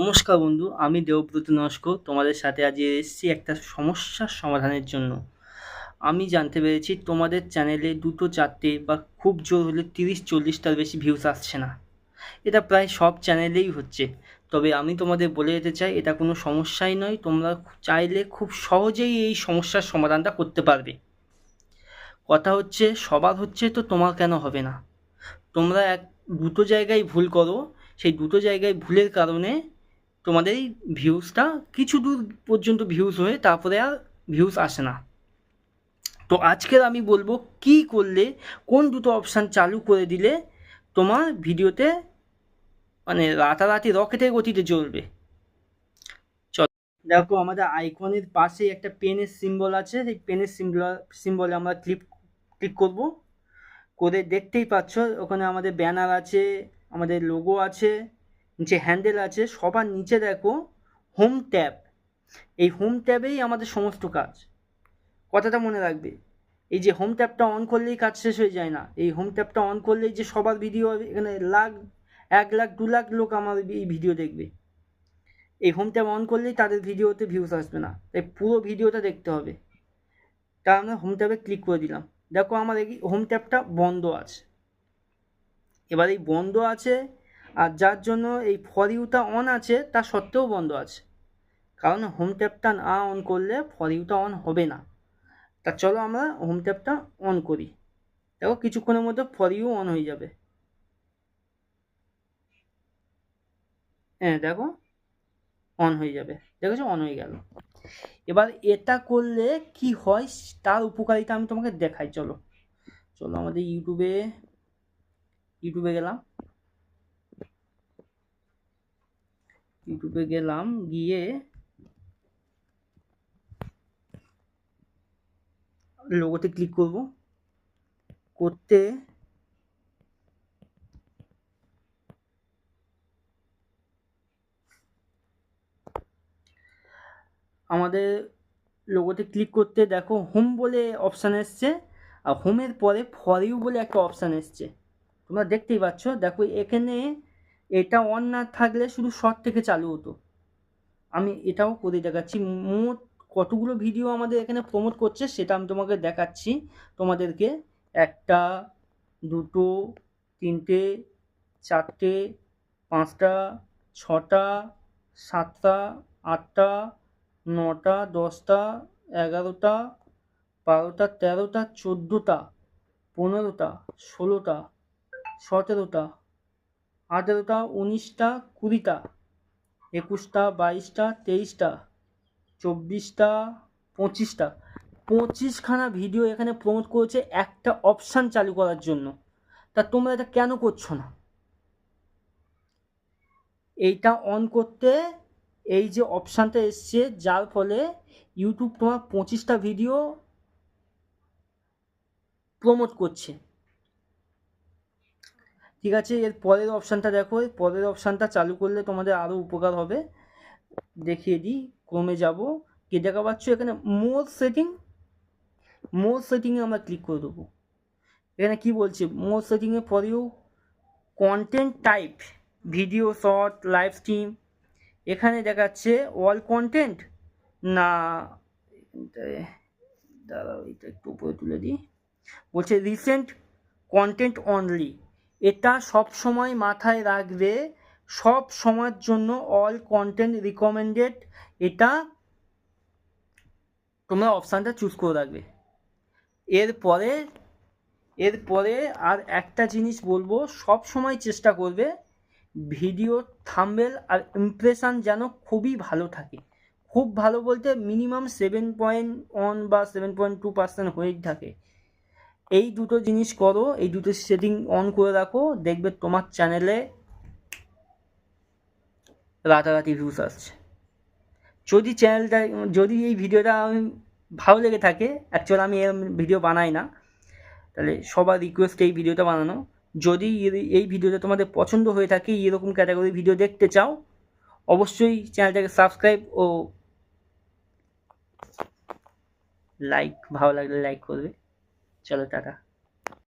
নমস্কার বন্ধু, আমি দেবব্রত নস্কর তোমাদের সাথে আজ এসেছি একটা সমস্যার সমাধানের জন্য। আমি জানতে পেরেছি তোমাদের চ্যানেলে দুটো চারটে বা খুব জোর হলে তিরিশ চল্লিশটার বেশি ভিউস আসছে না। এটা প্রায় সব চ্যানেলেই হচ্ছে। তবে আমি তোমাদের বলে যেতে চাই, এটা কোনো সমস্যাই নয়। তোমরা চাইলে খুব সহজেই এই সমস্যার সমাধানটা করতে পারবে। কথা হচ্ছে, সবার হচ্ছে তো তোমার কেন হবে না? তোমরা এক দুটো জায়গায় ভুল করো, সেই দুটো জায়গায় ভুলের কারণে তোমাদের এই ভিউজটা কিছু দূর পর্যন্ত ভিউজ হয়ে তারপরে আর ভিউজ আসে না। তো আজকের আমি বলব কি করলে, কোন দুটো অপশান চালু করে দিলে তোমার ভিডিওতে মানে রাতারাতি রকেটের গতিতে চলবে। চলো। দেখো আমাদের আইকনের পাশে একটা পেনের সিম্বল আছে, সেই পেনের সিম্বল সিম্বলে আমরা ক্লিক ক্লিক করব। করে দেখতেই পাচ্ছ, ওখানে আমাদের ব্যানার আছে, আমাদের লোগো আছে। নিচে হ্যান্ডেল আছে, সবার নিচে দেখো হোম ট্যাব এই হোম ট্যাবেই আমাদের সমস্ত কাজ। কথাটা মনে রাখবে, এই যে হোম ট্যাবটা অন করলেই কাজ শেষ হয়ে যায় না। এই হোম ট্যাবটা অন করলেই যে সবার ভিডিও এখানে লাখ, এক লাখ, দু লাখ লোক আমার এই ভিডিও দেখবে। এই হোম ট্যাব অন করলেই তাদের ভিডিওতে ভিউস আসবে না। তাই পুরো ভিডিওটা দেখতে হবে। তা আমরা হোম ট্যাবে ক্লিক করে দিলাম। দেখো আমার এই হোম ট্যাবটা বন্ধ আছে। এবার এই বন্ধ আছে আর যার জন্য এই ফর ইউটা অন আছে, তা সত্ত্বেও বন্ধ আছে। কারণ হোম ট্যাপটা না অন করলে ফর ইউটা অন হবে না। তা চলো আমরা হোম ট্যাবটা অন করি। দেখো কিছুক্ষণের মধ্যে ফর ইউ অন হয়ে যাবে। হ্যাঁ দেখো অন হয়ে যাবে। দেখেছ? অন হয়ে গেল। এবার এটা করলে কি হয়, তার উপকারিতা আমি তোমাকে দেখাই। চলো। চলো আমাদের ইউটিউবে ইউটিউবে গেলাম। ইউটিউবে গেলাম, গিয়ে লোগোতে ক্লিক করব। করতে আমাদের লোগোতে ক্লিক করতে দেখো হোম বলে অপশান এসছে, আর হোমের পরে ফর ইউ বলে একটা অপশান এসছে। তোমরা দেখতেই পাচ্ছ, দেখো এখানে এটা অন না থাকলে শুধু শর্ট থেকে চালু হতো। আমি এটাও করে দেখাচ্ছি। মোট কতগুলো ভিডিও আমাদের এখানে প্রমোট করছে সেটা আমি তোমাকে দেখাচ্ছি। তোমাদেরকে একটা, দুটো, তিনটে, চারটে, পাঁচটা, ছটা, সাতটা, আটটা, নটা, দশটা, এগারোটা, বারোটা, তেরোটা, চোদ্দোটা, পনেরোটা, ষোলোটা, সতেরোটা আঠেরোটা, উনিশটা, কুড়িটা, একুশটা, বাইশটা, তেইশটা, চব্বিশটা, পঁচিশটা। পঁচিশখানা ভিডিও এখানে প্রমোট করেছে একটা অপশান চালু করার জন্য। তা তোমরা এটা কেন করছ না? এইটা অন করতে এই যে অপশানটা এসছে, যার ফলে ইউটিউব তোমার পঁচিশটা ভিডিও প্রমোট করছে। ঠিক আছে, এর পরের অপশানটা দেখো, এর পরের অপশানটা চালু করলে তোমাদের আরও উপকার হবে। দেখিয়ে দিই ক্রমে যাব। কি দেখা পাচ্ছ এখানে মোর সেটিং মোর সেটিংয়ে আমরা ক্লিক করে দেবো। এখানে কি বলছে? মোর সেটিংয়ে পরেও content type video short live stream এখানে দেখাচ্ছে অল কন্টেন্ট না দাঁড়াও, এটা একটু উপরে তুলে দিই। বলছে রিসেন্ট কন্টেন্ট অনলি এটা সব সময় মাথায় রাখবে, সব সময়ের জন্য অল কন্টেন্ট রিকমেন্ডেড এটা তোমরা অপশানটা চুজ করে রাখবে। এরপরে এরপরে আর একটা জিনিস বলব, সব সময় চেষ্টা করবে ভিডিও থাম্বেল আর ইমপ্রেশান যেন খুবই ভালো থাকে। খুব ভালো বলতে মিনিমাম সেভেন পয়েন্ট ওয়ান বা সেভেন পয়েন্ট টু পার্সেন্ট হয়েই থাকে। এই দুটো জিনিস করো, এই দুটো সেটিং অন করে রাখো, দেখবে তোমার চ্যানেলে রাতারাতি ভিউস আসছে। যদি চ্যানেলটা যদি এই ভিডিওটা আমি ভালো লেগে থাকে অ্যাকচুয়ালি আমি ভিডিও বানাই না, তাহলে সবার রিকোয়েস্ট এই ভিডিওটা বানানো। যদি এই ভিডিওটা তোমাদের পছন্দ হয়ে থাকে এরকম ক্যাটাগরি ভিডিও দেখতে চাও, অবশ্যই চ্যানেলটাকে সাবস্ক্রাইব ও লাইক ভালো লাগলে লাইক করবে। চলো টাটা।